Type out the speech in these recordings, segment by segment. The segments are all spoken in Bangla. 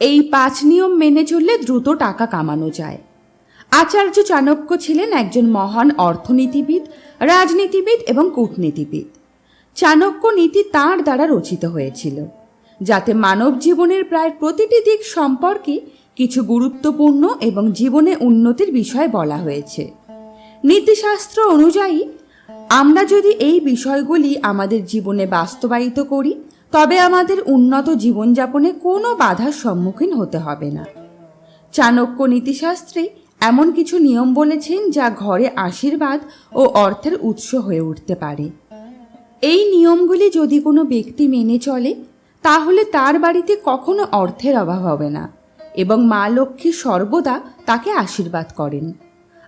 এই পাঁচ নিয়ম মেনে চললে দ্রুত টাকা কামানো যায়। আচার্য চাণক্য ছিলেন একজন মহান অর্থনীতিবিদ, রাজনীতিবিদ এবং কূটনীতিবিদ। চাণক্য নীতি তাঁর দ্বারা রচিত হয়েছিল, যাতে মানব জীবনের প্রায় প্রতিটি দিক সম্পর্কে কিছু গুরুত্বপূর্ণ এবং জীবনে উন্নতির বিষয় বলা হয়েছে। নীতিশাস্ত্র অনুযায়ী, আমরা যদি এই বিষয়গুলি আমাদের জীবনে বাস্তবায়িত করি তবে আমাদের উন্নত জীবনযাপনে কোনো বাধার সম্মুখীন হতে হবে না। চাণক্য নীতিশাস্ত্রে এমন কিছু নিয়ম বলেছেন যা ঘরে আশীর্বাদ ও অর্থের উৎস হয়ে উঠতে পারে। এই নিয়মগুলি যদি কোনো ব্যক্তি মেনে চলে, তাহলে তার বাড়িতে কখনো অর্থের অভাব হবে না এবং মা লক্ষ্মী সর্বদা তাকে আশীর্বাদ করেন।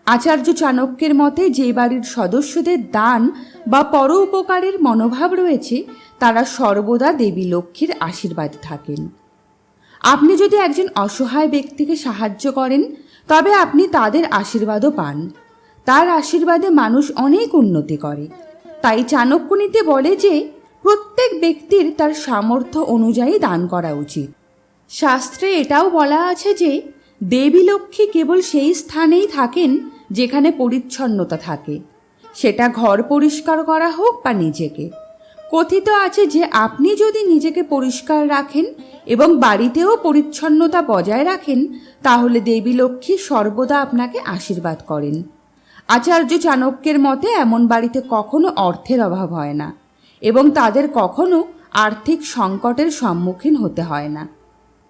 আচার্য চাণক্যের মতে যে বাড়ির সদস্যদের দান বা পর উপকারের মনোভাব রয়েছে তারা সর্বদা দেবী লক্ষ্মীর আশীর্বাদ থাকেন। আপনি যদি একজন অসহায় ব্যক্তিকে সাহায্য করেন, তবে আপনি তাদের আশীর্বাদও পান। তার আশীর্বাদে মানুষ অনেক উন্নতি করে। তাই চাণক্যনীতি বলে যে, প্রত্যেক ব্যক্তির তার সামর্থ্য অনুযায়ী দান করা উচিত। শাস্ত্রে এটাও বলা আছে যে, দেবী লক্ষ্মী কেবল সেই স্থানেই থাকেন যেখানে পরিচ্ছন্নতা থাকে। সেটা ঘর পরিষ্কার করা হোক বা নিজেকে। কথিত আছে যে আপনি যদি নিজেকে পরিষ্কার রাখেন এবং বাড়িতেও পরিচ্ছন্নতা বজায় রাখেন, তাহলে দেবী লক্ষ্মী সর্বদা আপনাকে আশীর্বাদ করেন। আচার্য চাণক্যের মতে এমন বাড়িতে কখনো অর্থের অভাব হয় না এবং তাদের কখনো আর্থিক সংকটের সম্মুখীন হতে হয় না।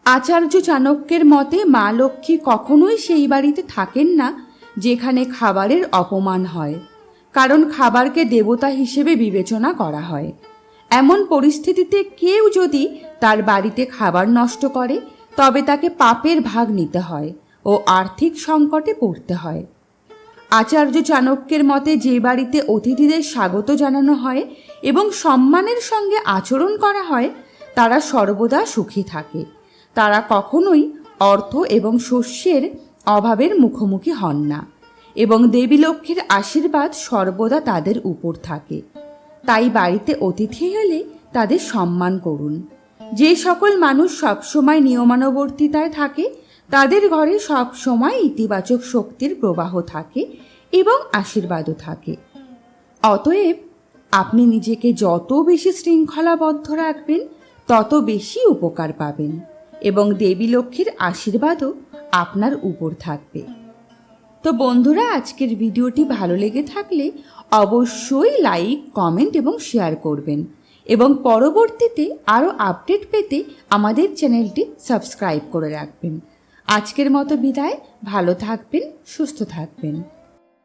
আচার্য চাণক্যের মতে মা লক্ষ্মী কখনোই সেই বাড়িতে থাকেন না যেখানে খাবারের অপমান হয়। কারণ খাবারকে দেবতা হিসেবে বিবেচনা করা হয়। এমন পরিস্থিতিতে কেউ যদি তার বাড়িতে খাবার নষ্ট করে, তবে তাকে পাপের ভাগ নিতে হয় ও আর্থিক সংকটে পড়তে হয়। আচার্য চাণক্যের মতে যে বাড়িতে অতিথিদের স্বাগত জানানো হয় এবং সম্মানের সঙ্গে আচরণ করা হয়, তারা সর্বদা সুখী থাকে। তারা কখনোই অর্থ এবং শস্যের অভাবের মুখোমুখি হন না। এবং দেবী লক্ষ্মীর আশীর্বাদ সর্বদা তাদের উপর থাকে। তাই বাড়িতে অতিথি এলে তাদের সম্মান করুন। যে সকল মানুষ সবসময় নিয়মানুবর্তিতায় থাকে, তাদের ঘরে সবসময় ইতিবাচক শক্তির প্রবাহ থাকে এবং আশীর্বাদও থাকে। অতএব আপনি নিজেকে যত বেশি শৃঙ্খলাবদ্ধ রাখবেন, তত বেশি উপকার পাবেন এবং দেবী লক্ষ্মীর আশীর্বাদও আপনার উপর থাকবে। তো বন্ধুরা, আজকের ভিডিওটি ভালো লেগে থাকলে অবশ্যই লাইক, কমেন্ট এবং শেয়ার করবেন। এবং পরবর্তীতে আরও আপডেট পেতে আমাদের চ্যানেলটি সাবস্ক্রাইব করে রাখবেন। আজকের মতো বিদায়, ভালো থাকবেন, সুস্থ থাকবেন।